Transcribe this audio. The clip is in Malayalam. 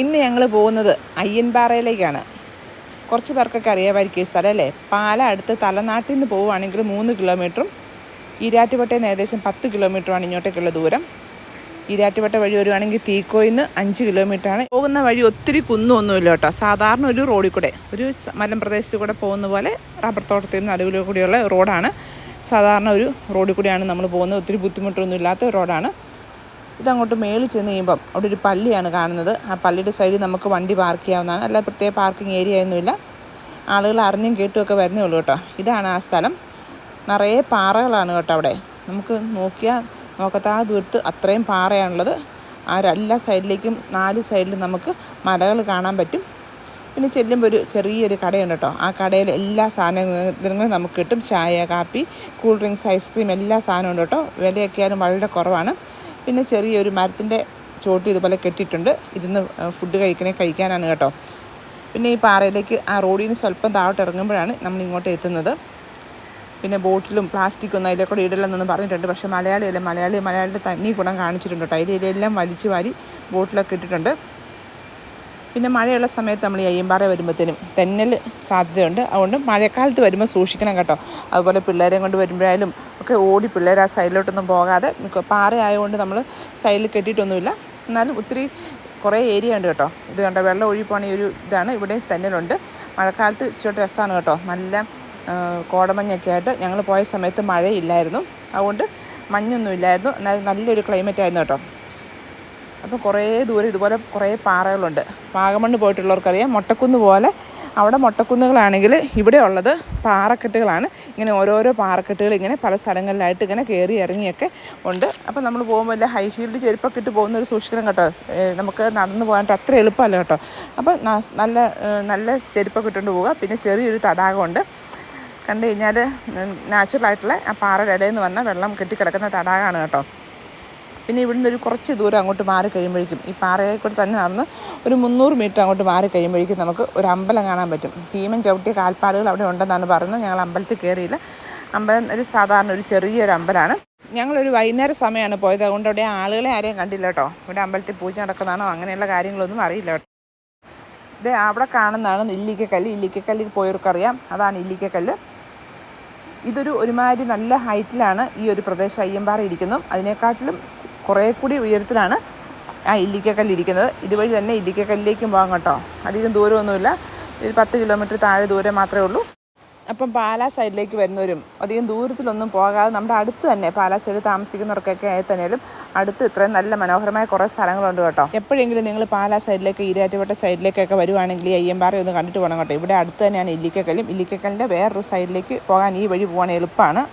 ഇന്ന് ഞങ്ങൾ പോകുന്നത് അയ്യൻപാറയിലേക്കാണ്. കുറച്ച് പേർക്കൊക്കെ അറിയാമായിരിക്കും ഈ സ്ഥലം അല്ലേ? പാല അടുത്ത് തലനാട്ടിൽ നിന്ന് പോവുകയാണെങ്കിൽ മൂന്ന് കിലോമീറ്ററും ഈരാറ്റുപേട്ടയിൽ നിന്ന് ഏകദേശം പത്ത് കിലോമീറ്ററാണ് ഇങ്ങോട്ടേക്കുള്ള ദൂരം. ഈരാറ്റുപേട്ട വഴി വരുവാണെങ്കിൽ തീക്കോയിൽ നിന്ന് അഞ്ച് കിലോമീറ്ററാണ്. പോകുന്ന വഴി ഒത്തിരി കുന്നൊന്നുമില്ല കേട്ടോ. സാധാരണ ഒരു റോഡിൽ കൂടെ ഒരു മലമ്പ്രദേശത്ത് കൂടെ പോകുന്ന പോലെ റബ്ബർ തോട്ടത്തിൽ നടുവിൽ കൂടിയുള്ള റോഡാണ്. സാധാരണ ഒരു റോഡിൽ കൂടിയാണ് നമ്മൾ പോകുന്നത്. ഒത്തിരി ബുദ്ധിമുട്ടൊന്നും ഇല്ലാത്ത റോഡാണ്. ഇതങ്ങോട്ട് മേളിൽ ചെന്ന് കഴിയുമ്പം അവിടെ ഒരു പള്ളിയാണ് കാണുന്നത്. ആ പള്ളിയുടെ സൈഡിൽ നമുക്ക് വണ്ടി പാർക്ക് ചെയ്യാവുന്നതാണ്. അല്ല പ്രത്യേക പാർക്കിംഗ് ഏരിയ ഒന്നുമില്ല ആളുകൾ അറിഞ്ഞും കേട്ടും ഒക്കെ വരുന്നേ ഉള്ളൂ കേട്ടോ. ഇതാണ് ആ സ്ഥലം. നിറയെ പാറകളാണ് കേട്ടോ അവിടെ. നമുക്ക് നോക്കിയാൽ ആ ദൂരത്ത് അത്രയും പാറയാണുള്ളത്. ആ എല്ലാ സൈഡിലേക്കും നാല് സൈഡിലും നമുക്ക് മലകൾ കാണാൻ പറ്റും. പിന്നെ ചെല്ലുമ്പോൾ ഒരു ചെറിയൊരു കടയുണ്ട് കേട്ടോ. ആ കടയിൽ എല്ലാ സാധനങ്ങളും നമുക്ക് കിട്ടും. ചായ കാപ്പി കൂൾ ഡ്രിങ്ക്സ് ഐസ്ക്രീം എല്ലാ സാധനവും ഉണ്ട് കേട്ടോ. വിലയൊക്കെ ആയാലും വളരെ കുറവാണ്. പിന്നെ ചെറിയൊരു മരത്തിന്റെ ചോട്ടി ഇതുപോലെ കെട്ടിയിട്ടുണ്ട്. ഇതിന്ന് ഫുഡ് കഴിക്കണേ കഴിക്കാനാണ് കേട്ടോ. പിന്നെ ഈ പാറയിലേക്ക് ആ റോഡിൽ നിന്ന് സ്വല്പം താഴോട്ട് ഇറങ്ങുമ്പോഴാണ് നമ്മൾ ഇങ്ങോട്ട് എത്തുന്നത്. പിന്നെ ബോട്ടിലും പ്ലാസ്റ്റിക് ഒന്നും അതിലെ കൂടെ ഇടലെന്നൊന്നും പറഞ്ഞിട്ടുണ്ട്. പക്ഷേ മലയാളിയല്ല മലയാളി മലയാളിയുടെ തന്നി ഗുണം കാണിച്ചിട്ടുണ്ട് കേട്ടോ. അതിലെല്ലാം വലിച്ചു വാരി ബോട്ടിലൊക്കെ ഇട്ടിട്ടുണ്ട്. പിന്നെ മഴയുള്ള സമയത്ത് നമ്മൾ ഈ അയ്യമ്പാറ വരുമ്പോഴത്തേനും തെന്നൽ സാധ്യതയുണ്ട്. അതുകൊണ്ട് മഴക്കാലത്ത് വരുമ്പോൾ സൂക്ഷിക്കണം കേട്ടോ. അതുപോലെ പിള്ളേരെയും കൊണ്ട് വരുമ്പോഴായാലും ഒക്കെ ഓടി പിള്ളേർ ആ സൈഡിലോട്ടൊന്നും പോകാതെ പാറയായതുകൊണ്ട് നമ്മൾ സൈഡിൽ കെട്ടിയിട്ടൊന്നുമില്ല. എന്നാലും ഒത്തിരി കുറേ ഏരിയ ഉണ്ട് കേട്ടോ. ഇത് കണ്ട? വെള്ളം ഒഴുകി പോണ ഒരു ഇതാണ്. ഇവിടെ തന്നിലുണ്ട് മഴക്കാലത്ത് ഇച്ചിരി രസമാണ് കേട്ടോ. നല്ല കോടമഞ്ഞൊക്കെ ആയിട്ട് ഞങ്ങൾ പോയ സമയത്ത് മഴയില്ലായിരുന്നു. അതുകൊണ്ട് മഞ്ഞൊന്നും ഇല്ലായിരുന്നു. എന്നാൽ നല്ലൊരു ക്ലൈമറ്റ് ആയിരുന്നു കേട്ടോ. അപ്പോൾ കുറേ ദൂരം ഇതുപോലെ കുറേ പാറകളുണ്ട്. വാഗമണ്ണ് പോയിട്ടുള്ളവർക്കറിയാം. മൊട്ടക്കുന്ന് പോലെ അവിടെ മൊട്ടക്കുന്നുകളാണെങ്കിൽ ഇവിടെ ഉള്ളത് പാറക്കെട്ടുകളാണ്. ഇങ്ങനെ ഓരോരോ പാറക്കെട്ടുകൾ ഇങ്ങനെ പല സ്ഥലങ്ങളിലായിട്ട് ഇങ്ങനെ കയറി ഇറങ്ങിയൊക്കെ ഉണ്ട്. അപ്പോൾ നമ്മൾ പോകുമ്പോൾ വല്ല ഹൈ ഹീൽഡ് ചെരുപ്പൊക്കെ ഇട്ട് പോകുന്നൊരു സൂക്ഷിക്കണം കേട്ടോ. നമുക്ക് നടന്നു പോകാനായിട്ട് അത്ര എളുപ്പമല്ല കേട്ടോ. അപ്പോൾ നല്ല നല്ല ചെരുപ്പൊക്കെ ഇട്ടുകൊണ്ട് പോവുക. പിന്നെ ചെറിയൊരു തടാകമുണ്ട്. കണ്ടു കഴിഞ്ഞാൽ നാച്ചുറലായിട്ടുള്ള ആ പാറയുടെ ഇടയിൽ നിന്ന് വന്ന വെള്ളം കെട്ടിക്കിടക്കുന്ന തടാകമാണ് കേട്ടോ. പിന്നെ ഇവിടുന്ന് ഒരു കുറച്ച് ദൂരം അങ്ങോട്ട് മാറി കഴിയുമ്പോഴേക്കും ഈ പാറയായിക്കൂടെ തന്നെ നടന്ന് ഒരു മുന്നൂറ് മീറ്റർ അങ്ങോട്ട് മാറി കഴിയുമ്പോഴേക്കും നമുക്ക് ഒരു അമ്പലം കാണാൻ പറ്റും. ഭീമൻ ചവിട്ടിയ കാൽപ്പാടുകൾ അവിടെ ഉണ്ടെന്നാണ് പറയുന്നത്. ഞങ്ങൾ അമ്പലത്തിൽ കയറിയില്ല. അമ്പലം ഒരു സാധാരണ ഒരു ചെറിയൊരു അമ്പലമാണ്. ഞങ്ങളൊരു വൈകുന്നേര സമയമാണ് പോയത്. അതുകൊണ്ട് അവിടെ ആളുകളെ ആരെയും കണ്ടില്ല കേട്ടോ. ഇവിടെ അമ്പലത്തിൽ പൂജ നടക്കുന്നതാണോ അങ്ങനെയുള്ള കാര്യങ്ങളൊന്നും അറിയില്ല കേട്ടോ. ഇത് അവിടെ കാണുന്നതാണ് ഇല്ലിക്കക്കല്ല് ഇല്ലിക്കക്കല്ല് പോയവർക്കറിയാം. അതാണ് ഇല്ലിക്കക്കല്ല് ഇതൊരു ഒരുമാതിരി നല്ല ഹൈറ്റിലാണ് ഈ ഒരു പ്രദേശം അയ്യമ്പാറ ഇരിക്കുന്നു. അതിനെക്കാട്ടിലും കുറേ കൂടി ഉയരത്തിലാണ് ആ ഇല്ലിക്കക്കല്ല് ഇരിക്കുന്നത്. ഇതുവഴി തന്നെ ഇല്ലിക്കക്കല്ലിലേക്കും പോകാം കേട്ടോ. അധികം ദൂരമൊന്നുമില്ല. ഒരു പത്ത് കിലോമീറ്റർ താഴെ ദൂരം മാത്രമേ ഉള്ളൂ. അപ്പം പാലാ സൈഡിലേക്ക് വരുന്നവരും അധികം ദൂരത്തിലൊന്നും പോകാതെ നമ്മുടെ അടുത്ത് തന്നെ പാലാ സൈഡിൽ താമസിക്കുന്നവർക്കൊക്കെ ആയി തന്നെയാലും അടുത്ത് ഇത്രയും നല്ല മനോഹരമായ കുറേ സ്ഥലങ്ങളുണ്ട് കേട്ടോ. എപ്പോഴെങ്കിലും നിങ്ങൾ പാലാ സൈഡിലേക്ക് ഈരാറ്റുപേട്ട സൈഡിലേക്കൊക്കെ വരുവാണെങ്കിൽ അയ്യമ്പാറ ഒന്ന് കണ്ടിട്ട് പോകണം കേട്ടോ. ഇവിടെ അടുത്ത് തന്നെയാണ് ഇല്ലിക്കക്കല്ലും. ഇല്ലിക്കക്കല്ലിന്റെ വേറൊരു സൈഡിലേക്ക് പോകാൻ ഈ വഴി പോകാൻ എളുപ്പമാണ്.